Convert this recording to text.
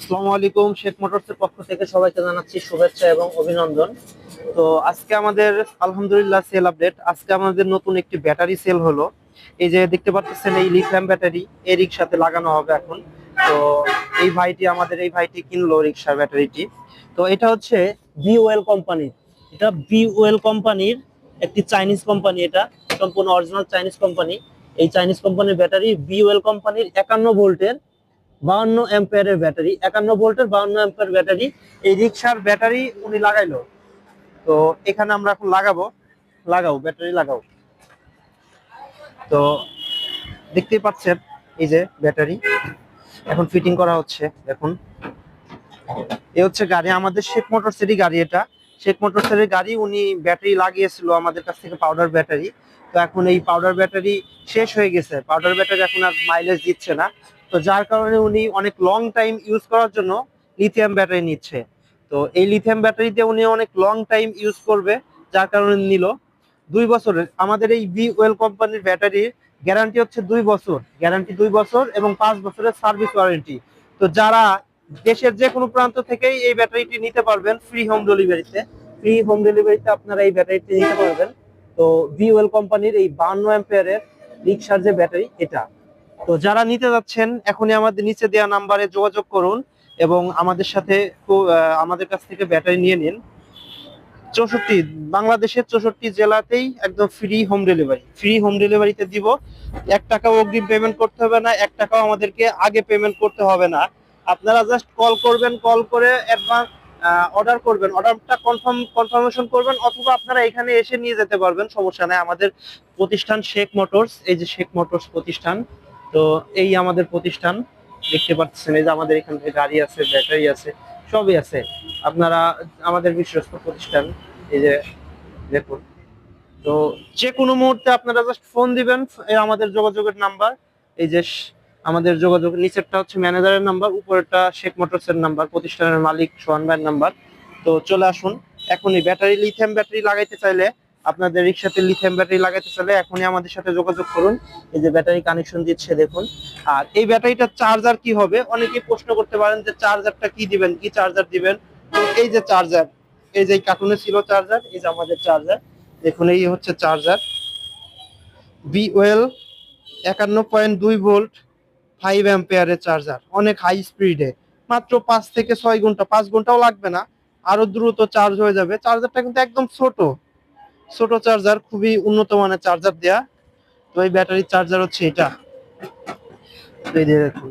আসসালামু আলাইকুম, শেখ মোটরসের পক্ষ থেকে সবাইকে জানাচ্ছি শুভেচ্ছা এবং অভিনন্দন। তো আজকে আমাদের আলহামদুলিল্লাহ সেল আপডেট আজকে আমাদের নতুন একটি ব্যাটারি সেল হলো। এই যে দেখতে পাচ্ছেন, এই লিথিয়াম ব্যাটারি এই রিক্সাতে লাগানো হবে এখন। তো এই ভাইটি, আমাদের এই ভাইটি কিনলো রিক্সার ব্যাটারিটি তো এটা হচ্ছে বিওএল কোম্পানির এটা বিওএল কোম্পানির একটি চাইনিজ কোম্পানি এটা, সম্পূর্ণ অরিজিনাল চাইনিজ কোম্পানি এই চাইনিজ কোম্পানির ব্যাটারি বিওএল কোম্পানির একান্ন ভোল্টের বাউন্ন অ্যাম্পিয়ারের ব্যাটারি, একান্ন ভোল্টের বাউন্ন অ্যাম্পিয়ার ব্যাটারি, এই রিক্সার ব্যাটারি উনি লাগাইলো। তো এখানে আমরা এখন লাগাবো, লাগাও, ব্যাটারি লাগাও। তো দেখতেই পাচ্ছেন, এই যে ব্যাটারি, এখন ফিটিং করা হচ্ছে, দেখুন। এ হচ্ছে গাড়ি, আমাদের শেখ মোটরসেরই গাড়ি এটা। শেখ মোটরসের গাড়ি, উনি ব্যাটারি লাগিয়েছিল আমাদের কাছ থেকে পাউডার ব্যাটারি। তো এখন এই পাউডার ব্যাটারি শেষ হয়ে গেছে পাউডার ব্যাটারি এখন আর মাইলেজ দিচ্ছে না। তো যার কারণে উনি অনেক লং টাইম ইউজ করার জন্য লিথিয়াম ব্যাটারি নিচ্ছে। তো এই লিথিয়াম ব্যাটারিতে উনি অনেক লং টাইম ইউজ করবে, যার কারণে নিল। দুই বছরের, আমাদের এই বি ওয়েল কোম্পানির ব্যাটারির গ্যারান্টি হচ্ছে দুই বছর। গ্যারান্টি দুই বছর এবং পাঁচ বছরের সার্ভিস ওয়ারেন্টি তো যারা দেশের যে কোনো প্রান্ত থেকেই এই ব্যাটারিটি নিতে পারবেন ফ্রি হোম ডেলিভারিতে ফ্রি হোম ডেলিভারিতে আপনারা এই ব্যাটারিটি নিতে পারবেন। তো বি ওয়েল কোম্পানির এই বান্ন অ্যাম্পিয়ারের রিক্সার যে ব্যাটারি এটা। তো যারা নিতে যাচ্ছেন, এখনই আমাদের নিচে দেওয়া নাম্বারে যোগাযোগ করুন এবং আমাদের সাথে আমাদের কাছ থেকে ব্যাটারি নিয়ে নিন। চৌষট্টি, বাংলাদেশের চৌষট্টি জেলাতেই একদম free home delivery free home ডেলিভারিতে দিব। এক টাকাও অগ্রিম পেমেন্ট করতে হবে না, এক টাকাও আমাদেরকে আগে পেমেন্ট করতে হবে না। আপনারা জাস্ট কল করবেন কল করে অ্যাডভান্স অর্ডার করবেন। অর্ডারটা কনফার্ম কনফার্মেশন করবেন অথবা আপনারা এখানে এসে নিয়ে যেতে পারবেন, সমস্যা নাই। আমাদের প্রতিষ্ঠান শেখ মোটরস, এই যে শেখ মোটরস প্রতিষ্ঠান তো এই আমাদের প্রতিষ্ঠান, দেখতে পাচ্ছেন এই যে আমাদের এখানে গাড়ি আছে, ব্যাটারি আছে, সবই আছে। আপনারা, আমাদের বিশ্বস্ত প্রতিষ্ঠান, এই যে দেখুন। তো যে কোনো মুহূর্তে আপনারা জাস্ট ফোন দিবেন আমাদের যোগাযোগের নাম্বার। এই যে আমাদের যোগাযোগ, নিচেরটা হচ্ছে ম্যানেজারের নাম্বার, উপরেরটা শেখ মোটরসের নাম্বার, প্রতিষ্ঠানের মালিক সোহান ভাইয়ের নাম্বার। তো চলে আসুন, এখনই ব্যাটারি লিথিয়াম ব্যাটারি লাগাইতে চাইলে আপনাদের রিক্সাতে লিথিয়াম ব্যাটারি লাগাইতে চাইলে এখনই আমাদের সাথে যোগাযোগ করুন। এই যে ব্যাটারি কানেকশন দিচ্ছে দেখুন। আর এই ব্যাটারিটার চার্জার কি হবে? অনেকেই প্রশ্ন করতে পারেন যে চার্জারটা কি দিবেন? কি চার্জার দিবেন? এই যে চার্জার এই যে কার্টুনে ছিল চার্জার এই যে আমাদের চার্জার দেখুন এই হচ্ছে চার্জার বিওয়েল একান্ন পয়েন্ট দুই ভোল্ট ফাইভ অ্যাম্পেয়ারের চার্জার অনেক হাই স্পিডে মাত্র পাঁচ থেকে ছয় ঘণ্টা, পাঁচ ঘন্টাও লাগবে না। আরও দ্রুত চার্জ হয়ে যাবে। চার্জারটা কিন্তু একদম ছোট। ছোট চার্জার খুবই উন্নত মানের চার্জার দেয়া। তো এই ব্যাটারি চার্জার হচ্ছে এটা। দেখুন।